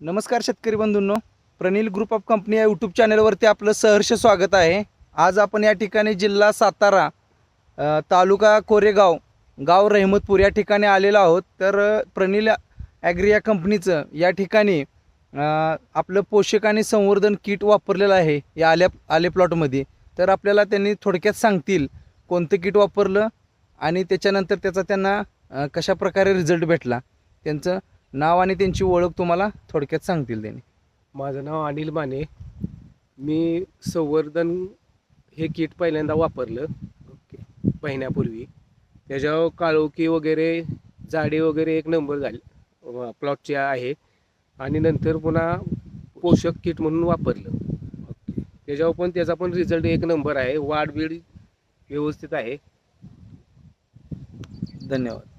नमस्कार शेतकरी बंधूंनो. प्रनिल ग्रुप ऑफ कंपनी या यूट्यूब चॅनलवरती आपलं सहर्ष स्वागत आहे. आज आपण या ठिकाणी जिल्हा सातारा तालुका कोरेगाव गाव रहमतपूर या ठिकाणी आलेलो आहोत. तर प्रनिल ॲग्री या कंपनीचं या ठिकाणी आपलं पोषक आणि संवर्धन किट वापरलेलं आहे या आल्या आले प्लॉटमध्ये तर आपल्याला त्यांनी थोडक्यात सांगतील कोणतं किट वापरलं आणि त्याच्यानंतर त्याचा त्यांना कशाप्रकारे कशा प्रकारे रिझल्ट भेटला. त्यांचं नाव आणि त्यांची ओळख तुम्हाला थोडक्यात सांगतील त्यांनी. माझं नाव अनिल माने. मी संवर्धन हे किट पहिल्यांदा वापरलं. ओके महिन्यापूर्वी. त्याच्यावर काळोखी वगैरे जाडी वगैरे एक नंबर झाली. प्लॉटची आहे. आणि नंतर पुन्हा पोषक किट म्हणून वापरलं. ओके त्याच्यावर पण त्याचा पण रिझल्ट एक नंबर आहे. वाढ बीड व्यवस्थित आहे. धन्यवाद.